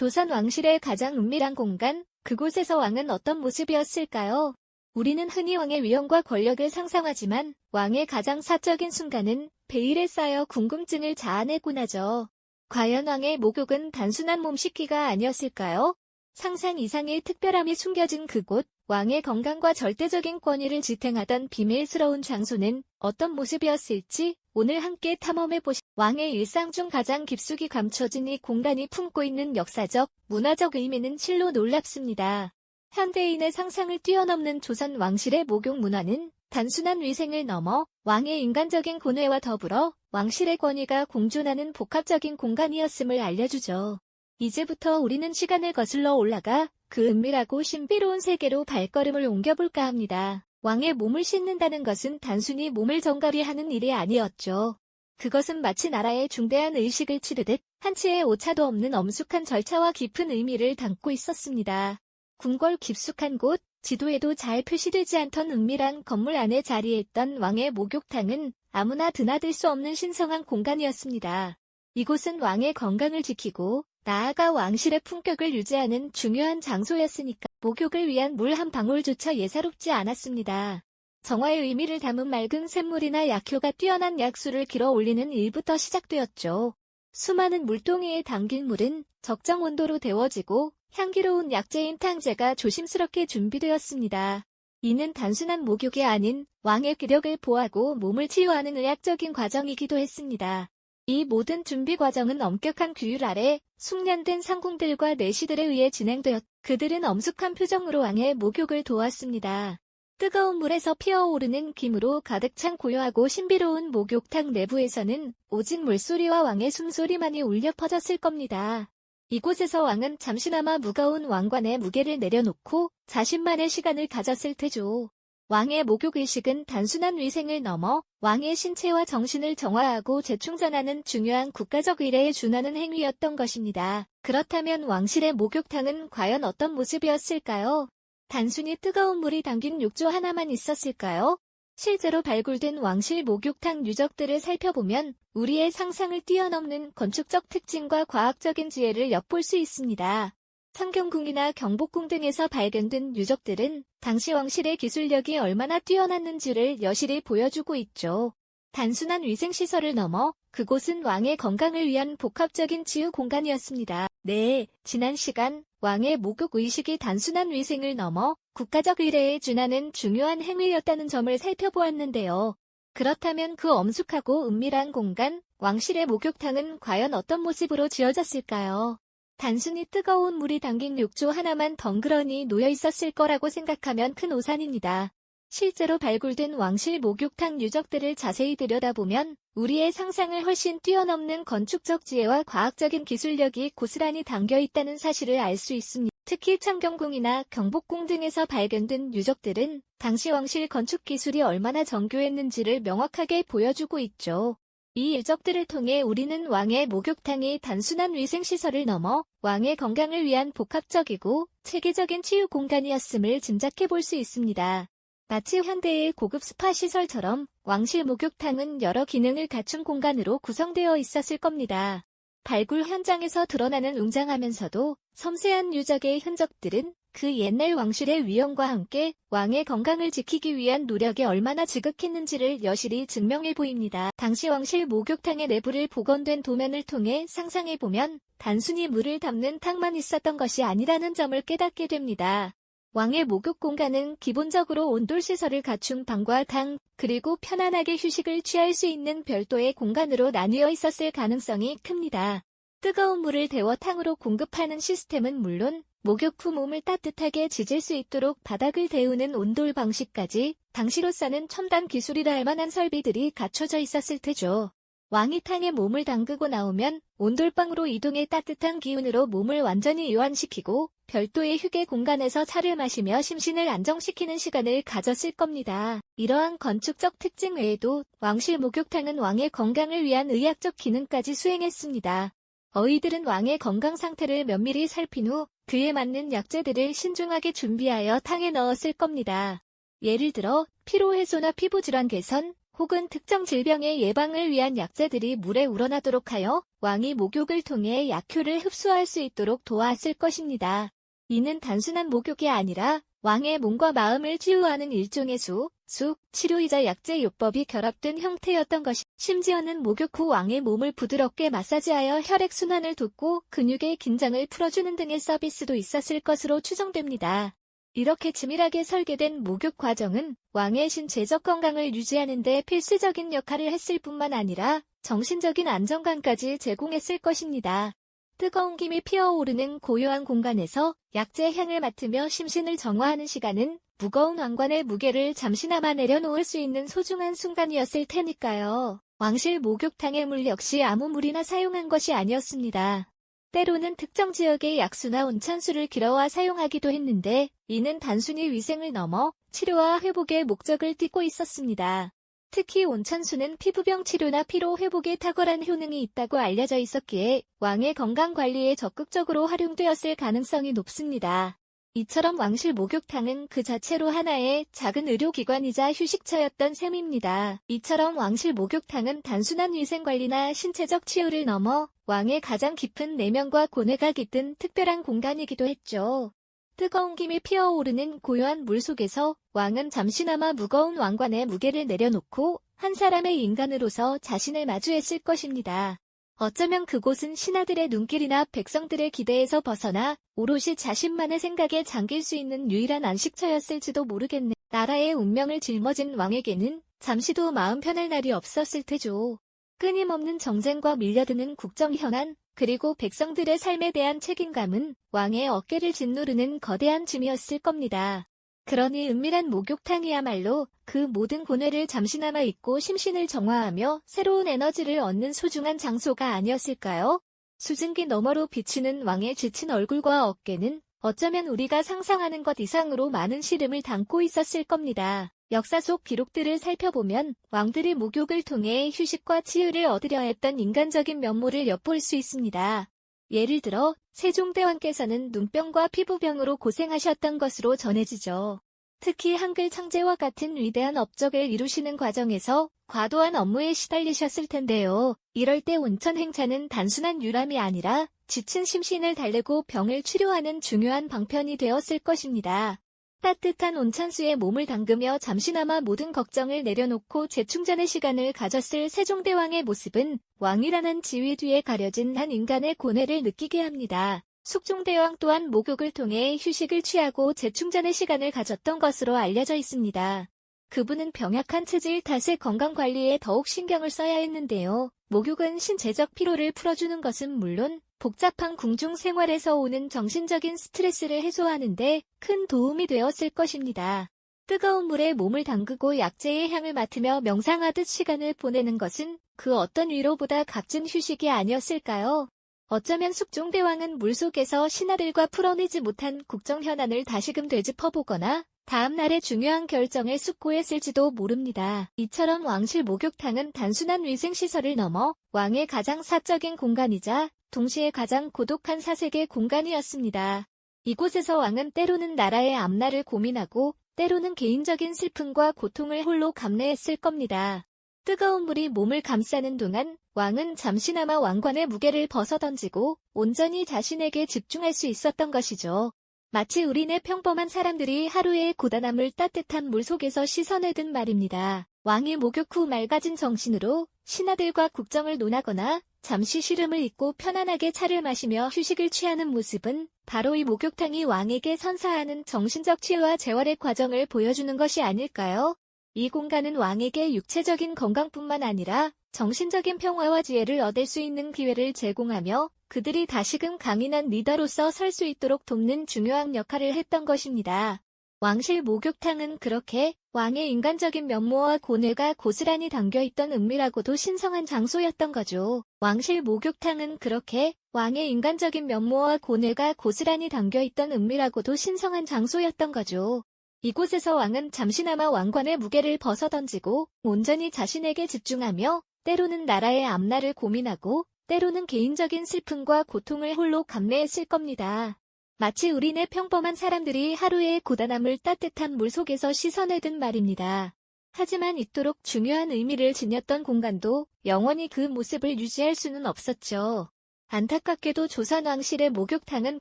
조선 왕실의 가장 은밀한 공간, 그곳에서 왕은 어떤 모습이었을까요? 우리는 흔히 왕의 위엄과 권력을 상상하지만 왕의 가장 사적인 순간은 베일에 쌓여 궁금증을 자아내곤 하죠. 과연 왕의 목욕은 단순한 몸 씻기가 아니었을까요? 상상 이상의 특별함이 숨겨진 그곳, 왕의 건강과 절대적인 권위를 지탱하던 비밀스러운 장소는 어떤 모습이었을지 오늘 함께 탐험해 보시. 왕의 일상 중 가장 깊숙이 감춰진 이 공간이 품고 있는 역사적, 문화적 의미는 실로 놀랍습니다. 현대인의 상상을 뛰어넘는 조선 왕실의 목욕 문화는 단순한 위생을 넘어 왕의 인간적인 고뇌와 더불어 왕실의 권위가 공존하는 복합적인 공간이었음을 알려주죠. 이제부터 우리는 시간을 거슬러 올라가 그 은밀하고 신비로운 세계로 발걸음을 옮겨볼까 합니다. 왕의 몸을 씻는다는 것은 단순히 몸을 정갈이하는 일이 아니었죠. 그것은 마치 나라의 중대한 의식을 치르듯 한치의 오차도 없는 엄숙한 절차와 깊은 의미를 담고 있었습니다. 궁궐 깊숙한 곳, 지도에도 잘 표시되지 않던 은밀한 건물 안에 자리했던 왕의 목욕탕은 아무나 드나들 수 없는 신성한 공간이었습니다. 이곳은 왕의 건강을 지키고 나아가 왕실의 품격을 유지하는 중요한 장소였으니까 목욕을 위한 물 한 방울조차 예사롭지 않았습니다. 정화의 의미를 담은 맑은 샘물이나 약효가 뛰어난 약수를 길어 올리는 일부터 시작되었죠. 수많은 물동이에 담긴 물은 적정 온도로 데워지고 향기로운 약재인 탕제가 조심스럽게 준비되었습니다. 이는 단순한 목욕이 아닌 왕의 기력을 보하고 몸을 치유하는 의학적인 과정이기도 했습니다. 이 모든 준비 과정은 엄격한 규율 아래 숙련된 상궁들과 내시들에 의해 진행되었 그들은 엄숙한 표정으로 왕의 목욕을 도왔습니다. 뜨거운 물에서 피어오르는 김으로 가득 찬 고요하고 신비로운 목욕탕 내부에서는 오직 물소리와 왕의 숨소리만이 울려 퍼졌을 겁니다. 이곳에서 왕은 잠시나마 무거운 왕관의 무게를 내려놓고 자신만의 시간을 가졌을 테죠. 왕의 목욕의식은 단순한 위생을 넘어 왕의 신체와 정신을 정화하고 재충전하는 중요한 국가적 의례에 준하는 행위였던 것입니다. 그렇다면 왕실의 목욕탕은 과연 어떤 모습이었을까요? 단순히 뜨거운 물이 담긴 욕조 하나만 있었을까요? 실제로 발굴된 왕실 목욕탕 유적들을 살펴보면 우리의 상상을 뛰어넘는 건축적 특징과 과학적인 지혜를 엿볼 수 있습니다. 상경궁이나 경복궁 등에서 발견된 유적들은 당시 왕실의 기술력이 얼마나 뛰어났는지를 여실히 보여주고 있죠. 단순한 위생시설을 넘어 그곳은 왕의 건강을 위한 복합적인 치유 공간이었습니다. 네, 지난 시간 왕의 목욕 의식이 단순한 위생을 넘어 국가적 의례에 준하는 중요한 행위였다는 점을 살펴보았는데요. 그렇다면 그 엄숙하고 은밀한 공간, 왕실의 목욕탕은 과연 어떤 모습으로 지어졌을까요? 단순히 뜨거운 물이 담긴 욕조 하나만 덩그러니 놓여 있었을 거라고 생각하면 큰 오산입니다. 실제로 발굴된 왕실 목욕탕 유적들을 자세히 들여다보면 우리의 상상을 훨씬 뛰어넘는 건축적 지혜와 과학적인 기술력이 고스란히 담겨 있다는 사실을 알 수 있습니다. 특히 창경궁이나 경복궁 등에서 발견된 유적들은 당시 왕실 건축 기술이 얼마나 정교했는지를 명확하게 보여주고 있죠. 이 유적들을 통해 우리는 왕의 목욕탕이 단순한 위생시설을 넘어 왕의 건강을 위한 복합적이고 체계적인 치유 공간이었음을 짐작해 볼 수 있습니다. 마치 현대의 고급 스파 시설처럼 왕실 목욕탕은 여러 기능을 갖춘 공간으로 구성되어 있었을 겁니다. 발굴 현장에서 드러나는 웅장하면서도 섬세한 유적의 흔적들은 그 옛날 왕실의 위엄과 함께 왕의 건강을 지키기 위한 노력이 얼마나 지극했는지를 여실히 증명해 보입니다. 당시 왕실 목욕탕의 내부를 복원된 도면을 통해 상상해 보면 단순히 물을 담는 탕만 있었던 것이 아니라는 점을 깨닫게 됩니다. 왕의 목욕 공간은 기본적으로 온돌 시설을 갖춘 방과 탕, 그리고 편안하게 휴식을 취할 수 있는 별도의 공간으로 나뉘어 있었을 가능성이 큽니다. 뜨거운 물을 데워 탕으로 공급하는 시스템은 물론 목욕 후 몸을 따뜻하게 지질 수 있도록 바닥을 데우는 온돌 방식까지 당시로서는 첨단 기술이라 할 만한 설비들이 갖춰져 있었을 테죠. 왕이 탕에 몸을 담그고 나오면 온돌방으로 이동해 따뜻한 기운으로 몸을 완전히 이완시키고 별도의 휴게 공간에서 차를 마시며 심신을 안정시키는 시간을 가졌을 겁니다. 이러한 건축적 특징 외에도 왕실 목욕탕은 왕의 건강을 위한 의학적 기능까지 수행했습니다. 어이들은 왕의 건강 상태를 면밀히 살핀 후 그에 맞는 약재들을 신중하게 준비하여 탕에 넣었을 겁니다. 예를 들어 피로 해소나 피부 질환 개선, 혹은 특정 질병의 예방을 위한 약재들이 물에 우러나도록 하여 왕이 목욕을 통해 약효를 흡수할 수 있도록 도왔을 것입니다. 이는 단순한 목욕이 아니라 왕의 몸과 마음을 치유하는 일종의 수, 숙, 치료이자 약재 요법이 결합된 형태였던 것이 심지어는 목욕 후 왕의 몸을 부드럽게 마사지하여 혈액순환을 돕고 근육의 긴장을 풀어주는 등의 서비스도 있었을 것으로 추정됩니다. 이렇게 치밀하게 설계된 목욕 과정은 왕의 신체적 건강을 유지하는 데 필수적인 역할을 했을 뿐만 아니라 정신적인 안정감까지 제공했을 것입니다. 뜨거운 김이 피어오르는 고요한 공간에서 약재의 향을 맡으며 심신을 정화하는 시간은 무거운 왕관의 무게를 잠시나마 내려놓을 수 있는 소중한 순간이었을 테니까요. 왕실 목욕탕의 물 역시 아무 물이나 사용한 것이 아니었습니다. 때로는 특정 지역의 약수나 온천수를 길어와 사용하기도 했는데 이는 단순히 위생을 넘어 치료와 회복의 목적을 띠고 있었습니다. 특히 온천수는 피부병 치료나 피로 회복에 탁월한 효능이 있다고 알려져 있었기에 왕의 건강 관리에 적극적으로 활용되었을 가능성이 높습니다. 이처럼 왕실 목욕탕은 그 자체로 하나의 작은 의료기관이자 휴식처였던 셈입니다. 이처럼 왕실 목욕탕은 단순한 위생관리나 신체적 치유를 넘어 왕의 가장 깊은 내면과 고뇌가 깃든 특별한 공간이기도 했죠. 뜨거운 김이 피어오르는 고요한 물 속에서 왕은 잠시나마 무거운 왕관의 무게를 내려놓고 한 사람의 인간으로서 자신을 마주했을 것입니다. 어쩌면 그곳은 신하들의 눈길이나 백성들의 기대에서 벗어나 오롯이 자신만의 생각에 잠길 수 있는 유일한 안식처였을지도 모르겠네. 나라의 운명을 짊어진 왕에게는 잠시도 마음 편할 날이 없었을 테죠. 끊임없는 정쟁과 밀려드는 국정 현안, 그리고 백성들의 삶에 대한 책임감은 왕의 어깨를 짓누르는 거대한 짐이었을 겁니다. 그러니 은밀한 목욕탕이야말로 그 모든 고뇌를 잠시나마 잊고 심신을 정화하며 새로운 에너지를 얻는 소중한 장소가 아니었을까요? 수증기 너머로 비치는 왕의 지친 얼굴과 어깨는 어쩌면 우리가 상상하는 것 이상으로 많은 시름을 담고 있었을 겁니다. 역사 속 기록들을 살펴보면 왕들이 목욕을 통해 휴식과 치유를 얻으려 했던 인간적인 면모를 엿볼 수 있습니다. 예를 들어 세종대왕께서는 눈병과 피부병으로 고생하셨던 것으로 전해지죠. 특히 한글 창제와 같은 위대한 업적을 이루시는 과정에서 과도한 업무에 시달리셨을 텐데요. 이럴 때 온천 행차는 단순한 유람이 아니라 지친 심신을 달래고 병을 치료하는 중요한 방편이 되었을 것입니다. 따뜻한 온천수에 몸을 담그며 잠시나마 모든 걱정을 내려놓고 재충전의 시간을 가졌을 세종대왕의 모습은 왕이라는 지위 뒤에 가려진 한 인간의 고뇌를 느끼게 합니다. 숙종대왕 또한 목욕을 통해 휴식을 취하고 재충전의 시간을 가졌던 것으로 알려져 있습니다. 그분은 병약한 체질 탓에 건강관리에 더욱 신경을 써야 했는데요. 목욕은 신체적 피로를 풀어주는 것은 물론 복잡한 궁중 생활에서 오는 정신적인 스트레스를 해소하는데 큰 도움이 되었을 것입니다. 뜨거운 물에 몸을 담그고 약재의 향을 맡으며 명상하듯 시간을 보내는 것은 그 어떤 위로보다 값진 휴식이 아니었을까요? 어쩌면 숙종대왕은 물속에서 신하들과 풀어내지 못한 국정 현안을 다시금 되짚어보거나 다음 날의 중요한 결정을 숙고했을지도 모릅니다. 이처럼 왕실 목욕탕은 단순한 위생시설을 넘어 왕의 가장 사적인 공간이자 동시에 가장 고독한 사색의 공간이었습니다. 이곳에서 왕은 때로는 나라의 앞날을 고민하고 때로는 개인적인 슬픔과 고통을 홀로 감내했을 겁니다. 뜨거운 물이 몸을 감싸는 동안 왕은 잠시나마 왕관의 무게를 벗어던지고 온전히 자신에게 집중할 수 있었던 것이죠. 마치 우리네 평범한 사람들이 하루의 고단함을 따뜻한 물 속에서 씻어내듯 말입니다. 왕이 목욕 후 맑아진 정신으로 신하들과 국정을 논하거나 잠시 시름을 잊고 편안하게 차를 마시며 휴식을 취하는 모습은 바로 이 목욕탕이 왕에게 선사하는 정신적 치유와 재활의 과정을 보여주는 것이 아닐까요? 이 공간은 왕에게 육체적인 건강뿐만 아니라 정신적인 평화와 지혜를 얻을 수 있는 기회를 제공하며 그들이 다시금 강인한 리더로서 설 수 있도록 돕는 중요한 역할을 했던 것입니다. 왕실 목욕탕은 그렇게 왕의 인간적인 면모와 고뇌가 고스란히 담겨있던 은밀하고도 신성한 장소였던 거죠. 왕실 목욕탕은 그렇게 왕의 인간적인 면모와 고뇌가 고스란히 담겨있던 은밀하고도 신성한 장소였던 거죠. 이곳에서 왕은 잠시나마 왕관의 무게를 벗어던지고 온전히 자신에게 집중하며 때로는 나라의 앞날을 고민하고 때로는 개인적인 슬픔과 고통을 홀로 감내했을 겁니다. 마치 우리네 평범한 사람들이 하루의 고단함을 따뜻한 물 속에서 씻어내듯 말입니다. 하지만 이토록 중요한 의미를 지녔던 공간도 영원히 그 모습을 유지할 수는 없었죠. 안타깝게도 조선 왕실의 목욕탕은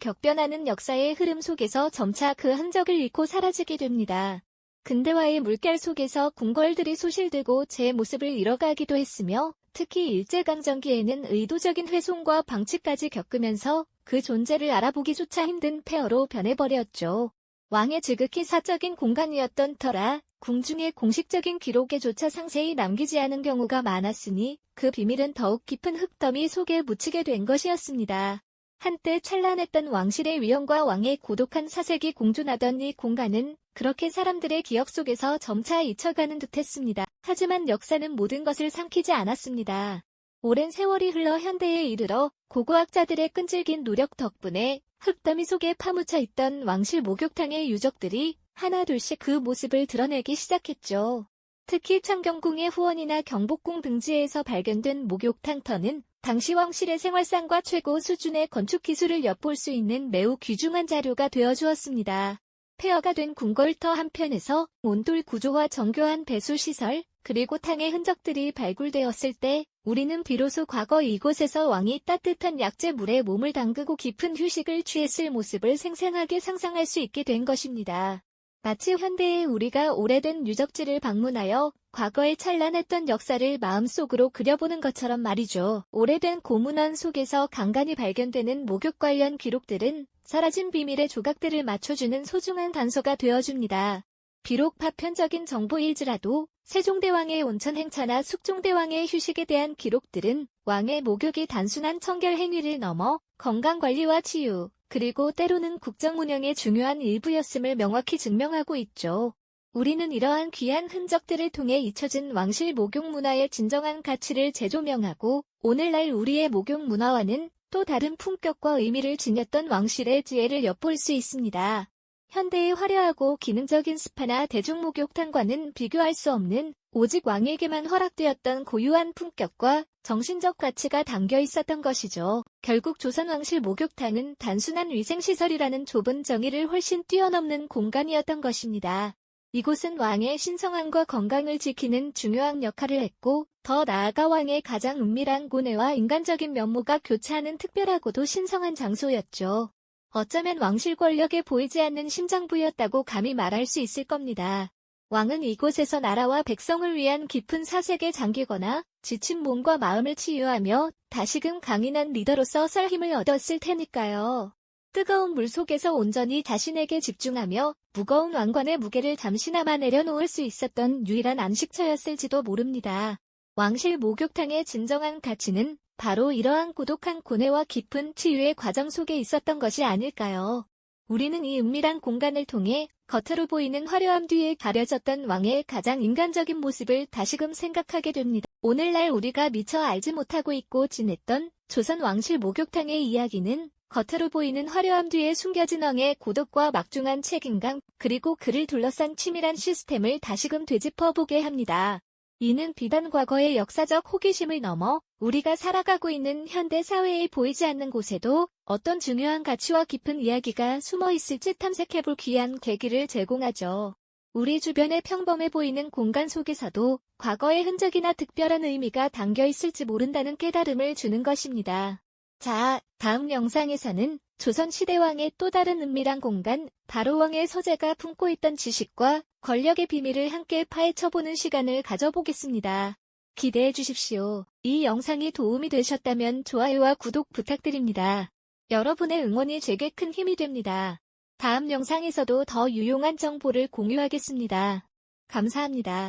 격변하는 역사의 흐름 속에서 점차 그 흔적을 잃고 사라지게 됩니다. 근대화의 물결 속에서 궁궐들이 소실되고 제 모습을 잃어가기도 했으며 특히 일제강점기에는 의도적인 훼손과 방치까지 겪으면서 그 존재를 알아보기조차 힘든 폐허로 변해버렸죠. 왕의 지극히 사적인 공간이었던 터라 궁중의 공식적인 기록에조차 상세히 남기지 않은 경우가 많았으니 그 비밀은 더욱 깊은 흙더미 속에 묻히게 된 것이었습니다. 한때 찬란했던 왕실의 위엄과 왕의 고독한 사색이 공존하던 이 공간은 그렇게 사람들의 기억 속에서 점차 잊혀가는 듯했습니다. 하지만 역사는 모든 것을 삼키지 않았습니다. 오랜 세월이 흘러 현대에 이르러 고고학자들의 끈질긴 노력 덕분에 흙더미 속에 파묻혀 있던 왕실 목욕탕의 유적들이 하나둘씩 그 모습을 드러내기 시작했죠. 특히 창경궁의 후원이나 경복궁 등지에서 발견된 목욕탕 터는 당시 왕실의 생활상과 최고 수준의 건축 기술을 엿볼 수 있는 매우 귀중한 자료가 되어 주었습니다. 폐허가 된 궁궐터 한편에서 온돌 구조와 정교한 배수 시설, 그리고 탕의 흔적들이 발굴되었을 때 우리는 비로소 과거 이곳에서 왕이 따뜻한 약재물에 몸을 담그고 깊은 휴식을 취했을 모습을 생생하게 상상할 수 있게 된 것입니다. 마치 현대의 우리가 오래된 유적지를 방문하여 과거에 찬란했던 역사를 마음속으로 그려보는 것처럼 말이죠. 오래된 고문원 속에서 간간히 발견되는 목욕 관련 기록들은 사라진 비밀의 조각들을 맞춰주는 소중한 단서가 되어줍니다. 비록 파편적인 정보일지라도 세종대왕의 온천 행차나 숙종대왕의 휴식에 대한 기록들은 왕의 목욕이 단순한 청결 행위를 넘어 건강관리와 치유, 그리고 때로는 국정 운영의 중요한 일부였음을 명확히 증명하고 있죠. 우리는 이러한 귀한 흔적들을 통해 잊혀진 왕실 목욕 문화의 진정한 가치를 재조명하고 오늘날 우리의 목욕 문화와는 또 다른 품격과 의미를 지녔던 왕실의 지혜를 엿볼 수 있습니다. 현대의 화려하고 기능적인 스파나 대중목욕탕과는 비교할 수 없는 오직 왕에게만 허락되었던 고유한 품격과 정신적 가치가 담겨 있었던 것이죠. 결국 조선 왕실 목욕탕은 단순한 위생시설이라는 좁은 정의를 훨씬 뛰어넘는 공간이었던 것입니다. 이곳은 왕의 신성함과 건강을 지키는 중요한 역할을 했고, 더 나아가 왕의 가장 은밀한 고뇌와 인간적인 면모가 교차하는 특별하고도 신성한 장소였죠. 어쩌면 왕실 권력에 보이지 않는 심장부였다고 감히 말할 수 있을 겁니다. 왕은 이곳에서 나라와 백성을 위한 깊은 사색에 잠기거나 지친 몸과 마음을 치유하며 다시금 강인한 리더로서 설 힘을 얻었을 테니까요. 뜨거운 물 속에서 온전히 자신에게 집중하며 무거운 왕관의 무게를 잠시나마 내려놓을 수 있었던 유일한 안식처였을지도 모릅니다. 왕실 목욕탕의 진정한 가치는 바로 이러한 고독한 고뇌와 깊은 치유의 과정 속에 있었던 것이 아닐까요? 우리는 이 은밀한 공간을 통해 겉으로 보이는 화려함 뒤에 가려졌던 왕의 가장 인간적인 모습을 다시금 생각하게 됩니다. 오늘날 우리가 미처 알지 못하고 있고 지냈던 조선 왕실 목욕탕의 이야기는 겉으로 보이는 화려함 뒤에 숨겨진 왕의 고독과 막중한 책임감, 그리고 그를 둘러싼 치밀한 시스템을 다시금 되짚어보게 합니다. 이는 비단 과거의 역사적 호기심을 넘어 우리가 살아가고 있는 현대 사회에 보이지 않는 곳에도 어떤 중요한 가치와 깊은 이야기가 숨어 있을지 탐색해볼 귀한 계기를 제공하죠. 우리 주변에 평범해 보이는 공간 속에서도 과거의 흔적이나 특별한 의미가 담겨 있을지 모른다는 깨달음을 주는 것입니다. 자, 다음 영상에서는 조선시대 왕의 또 다른 은밀한 공간, 바로 왕의 서재가 품고 있던 지식과 권력의 비밀을 함께 파헤쳐보는 시간을 가져보겠습니다. 기대해 주십시오. 이 영상이 도움이 되셨다면 좋아요와 구독 부탁드립니다. 여러분의 응원이 제게 큰 힘이 됩니다. 다음 영상에서도 더 유용한 정보를 공유하겠습니다. 감사합니다.